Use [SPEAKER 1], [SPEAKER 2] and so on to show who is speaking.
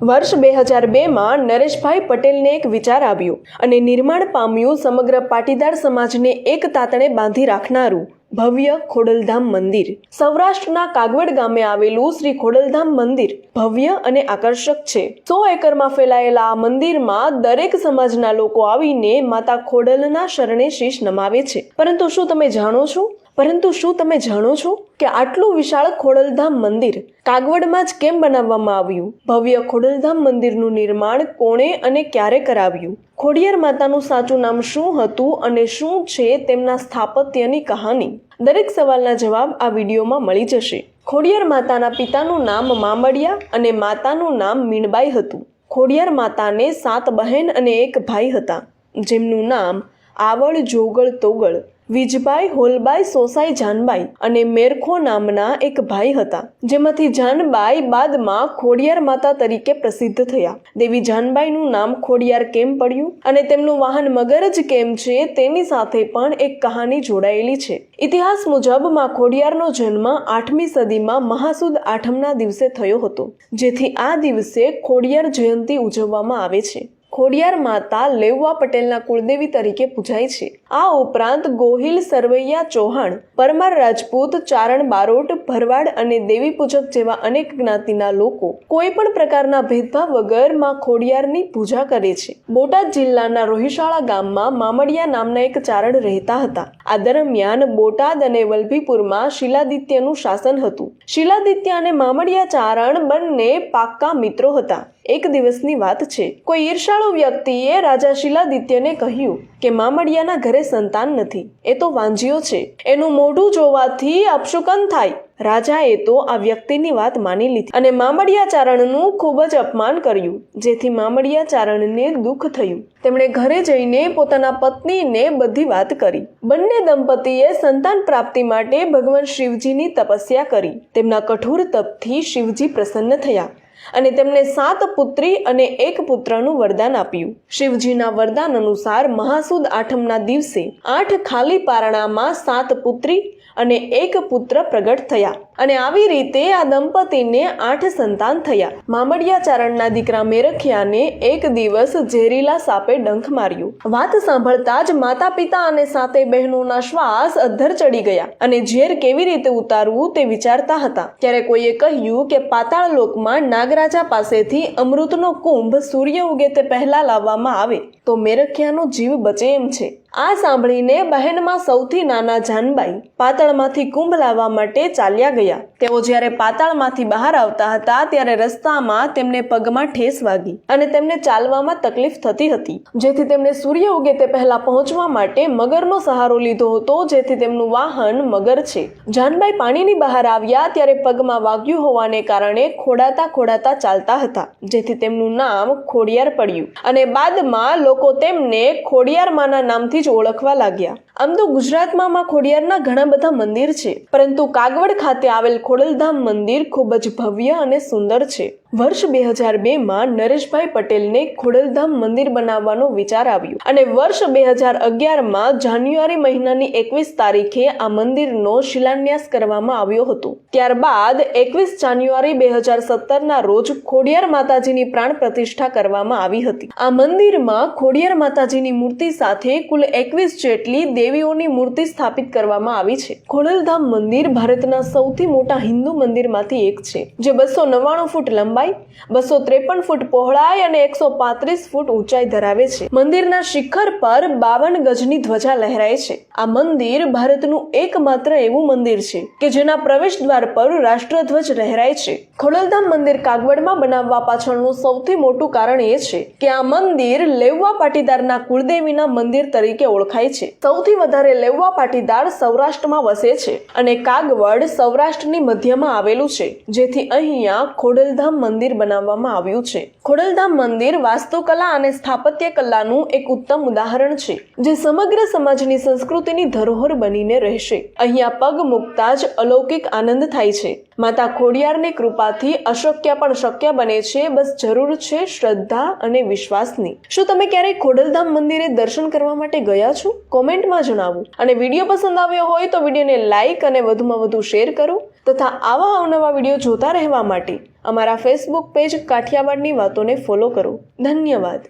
[SPEAKER 1] વર્ષ બે હજાર બેમાં નરેશભાઈ પટેલને એક વિચાર આવ્યો અને નિર્માણ પામ્યું સમગ્ર પાટીદાર સમાજને એક તાતણે બાંધી રાખનારું ભવ્ય ખોડલધામ મંદિર. સૌરાષ્ટ્રના કાગવડ ગામે આવેલું શ્રી ખોડલધામ મંદિર ભવ્ય અને આકર્ષક છે. સો એકરમાં ફેલાયેલા આ મંદિરમાં દરેક સમાજના લોકો આવીને માતા ખોડલના શરણે શીશ નમાવે છે. પરંતુ શું તમે જાણો છો? પરંતુ શું તમે જાણો છો કે આટલું વિશાળ ખોડલધામ મંદિર કાગવડમાં જ કેમ બનાવવામાં આવ્યું? ભવ્ય ખોડલધામ મંદિરનું નિર્માણ કોણે અને ક્યારે કરાવ્યું? ખોડિયાર માતાનું સાચું નામ શું હતું અને શું છે તેમના સ્થાપત્યની કહાની? દરેક સવાલના જવાબ આ વિડીયોમાં મળી જશે. ખોડિયાર માતાના પિતાનું નામ મામડિયા અને માતાનું નામ મીણબાઈ હતું. ખોડિયાર માતાને સાત બહેન અને એક ભાઈ હતા, જેમનું નામ આવળ જોગળ તોગળ વિજભાઈ હોલબાઈ સોસાઈ જાનબાઈ અને મેરખો નામના એક ભાઈ હતા. જેમાંથી જાનબાઈ બાદમાં ખોડિયાર માતા તરીકે પ્રસિદ્ધ થયા. દેવી જાનબાઈનું નામ ખોડિયાર કેમ પડ્યું અને તેમનું વાહન મગરજ કેમ છે તેની સાથે પણ એક કહાની જોડાયેલી છે. ઇતિહાસ મુજબમાં ખોડિયારનો જન્મ આઠમી સદીમાં મહાસુદ આઠમના દિવસે થયો હતો, જેથી આ દિવસે ખોડિયાર જયંતી ઉજવવામાં આવે છે. ખોડિયાર માતા લેવવા પટેલના કુળદેવી તરીકે પૂજાય છે. આ ઉપરાંત ગોહિલ સરવૈયા ચૌહાણ, પરમાર રાજપૂત, ચારણ બારોટ, ભરવાડ અને દેવી પૂજક જેવા અનેક જ્ઞાતિના લોકો કોઈ પણ પ્રકારના ભેદભાવ વગરમાં ખોડિયારની પૂજા કરે છે. બોટાદ જિલ્લાના રોહિશાળા ગામમાં મામડિયા નામના એક ચારણ રહેતા હતા. આ દરમિયાન બોટાદ અને વલભીપુરમાં શિલાદિત્યનું શાસન હતું. શિલાદિત્ય અને મામડિયા ચારણ બંને પાક્કા મિત્રો હતા. એક દિવસની વાત છે. કોઈ ઈર્ષાળુ વ્યક્તિએ રાજા શિલાદિત્યને કહ્યું કે મામડિયાના ઘરે સંતાન નથી, એ તો વાંજ્યો છે. એનું મોઢું જોવાથી અપશુકન થાય. રાજાએ તો આ વ્યક્તિની વાત માની લીધી અને મામડિયા ચારણનું ખૂબ જ અપમાન કર્યું, જેથી મામડિયા ચારણને દુઃખ થયું. તેમણે ઘરે જઈને પોતાના પત્નીને બધી વાત કરી. બંને દંપતીએ સંતાન પ્રાપ્તિ માટે ભગવાન શિવજીની તપસ્યા કરી. તેમના કઠોર તપથી શિવજી પ્રસન્ન થયા. અને તેમને સાત પુત્રી અને એક પુત્રનું વરદાન આપ્યું. શિવજીના વરદાન અનુસાર મહાસુદ આઠમના દિવસે આઠ ખાલી પારણામાં સાત પુત્રી અને એક પુત્ર પ્રગટ થયા. અને આવી રીતે આ દંપતીને આઠ સંતાન થયા. મામડિયા ચારણના દીકરા મેરખિયાને એક દિવસ ઝેરીલા સાપે ડંખ માર્યું. વાત સાંભળતા જ માતા પિતા અને સાતે બહેનોના શ્વાસ અધ્ધર ચડી ગયા અને ઝેર કેવી રીતે ઉતારવું તે વિચારતા હતા. ત્યારે કોઈએ કહ્યું કે પાતાળ લોકમાં નાગરાજા પાસેથી અમૃતનો કુંભ સૂર્ય ઉગે તે પહેલા લાવવામાં આવે. તો મેરખિયાનો જીવ બચે એમ છે. આ સાંભળીને બહેનમાં સૌથી નાના જાનબાઈ પાતાળમાંથી કુંભ લાવવા માટે ચાલ્યા ગયા. Аллилуйя! તેઓ જ્યારે પાતાળમાંથી બહાર આવતા હતા, ત્યારે રસ્તામાં તેમને પગમાં ઠેસ વાગી અને તેમને ચાલવામાં તકલીફ થતી હતી. જેથી તેમણે સૂર્ય ઉગે તે પહેલા પહોંચવા માટે મગરનો સહારો લીધો હતો, જેથી તેમનું વાહન મગર છે. જાનબાઈ પાણીની બહાર આવ્યા ત્યારે પગમાં વાગ્યું હોવાને કારણે ખોડાતા ખોડાતા ચાલતા હતા, જેથી તેમનું નામ ખોડિયાર પડ્યું અને બાદમાં લોકો તેમને ખોડિયારમાના નામથી જ ઓળખવા લાગ્યા. આમ તો ગુજરાતમાં ખોડિયારના ઘણા બધા મંદિર છે, પરંતુ કાગવડ ખાતે આવેલ ખોડલધામ મંદિર ખૂબ જ ભવ્ય અને સુંદર છે. વર્ષ બે હજાર બેમાં નરેશભાઈ પટેલને ખોડલધામ મંદિર બનાવવાનો વિચાર આવ્યો અને વર્ષ બે હજાર અગિયારમાં જાન્યુઆરી મહિનાની એકવીસ તારીખે આ મંદિરનો શિલાન્યાસ કરવામાં આવ્યો હતો. ત્યારબાદ એકવીસ જાન્યુઆરી બે હજાર સત્તરના રોજ ખોડિયાર માતાજીની પ્રાણ પ્રતિષ્ઠા કરવામાં આવી હતી. આ મંદિરમાં ખોડિયાર માતાજીની મૂર્તિ સાથે કુલ એકવીસ જેટલી દેવીઓની મૂર્તિ સ્થાપિત કરવામાં આવી છે. ખોડલધામ મંદિર ભારતના સૌથી મોટા હિન્દુ મંદિરમાંથી એક છે, જે બસો નવ્વાણું ફૂટ લંબાઈ, બસો ત્રેપન ફૂટ પહોળાઈ અને એકસો પાંત્રીસ ફૂટ ઊંચાઈ ધરાવે છે. મંદિરના શિખર પર બાવન ગજની ધ્વજા લહેરાય છે. આ મંદિર ભારતનું એકમાત્ર એવું મંદિર છે, કે જેના પ્રવેશ દ્વાર પર રાષ્ટ્રધ્વજ લહેરાય છે. ખોડલધામ મંદિર કાગવડમાં બનાવવા પાછળનું સૌથી મોટું કારણ એ છે, કે આ મંદિર લેવવા પાટીદારના કુળદેવીના મંદિર તરીકે ઓળખાય છે. સૌથી વધારે લેવવા પાટીદાર સૌરાષ્ટ્રમાં વસે છે અને કાગવડ સૌરાષ્ટ્રની મધ્યમાં આવેલું છે, જેથી અહીંયા ખોડલધામ મંદિર બનાવવામાં આવ્યું છે. ખોડલધામ મંદિર વાસ્તુકલા અને સ્થાપત્ય કલાનું એક ઉત્તમ ઉદાહરણ છે, જે સમગ્ર સમાજની સંસ્કૃતિની ધરોહર બનીને રહેશે. અહીંયા પગ મૂકતા જ અલૌકિક આનંદ થાય છે. માતા ખોડિયારની કૃપાથી અશક્ય પણ શક્ય બને છે, બસ જરૂર છે શ્રદ્ધા અને વિશ્વાસની. શું તમે ક્યારેય ખોડલધામ મંદિરે દર્શન કરવા માટે ગયા છો? કોમેન્ટમાં જણાવો. અને વીડિયો પસંદ આવ્યો હોય તો વિડીયોને લાઈક અને વધુમાં વધુ શેર કરો. તથા આવા અવનવા વીડિયો જોતા રહેવા માટે અમારા ફેસબુક પેજ કાઠિયાવાડની વાતોને ફોલો કરો. ધન્યવાદ.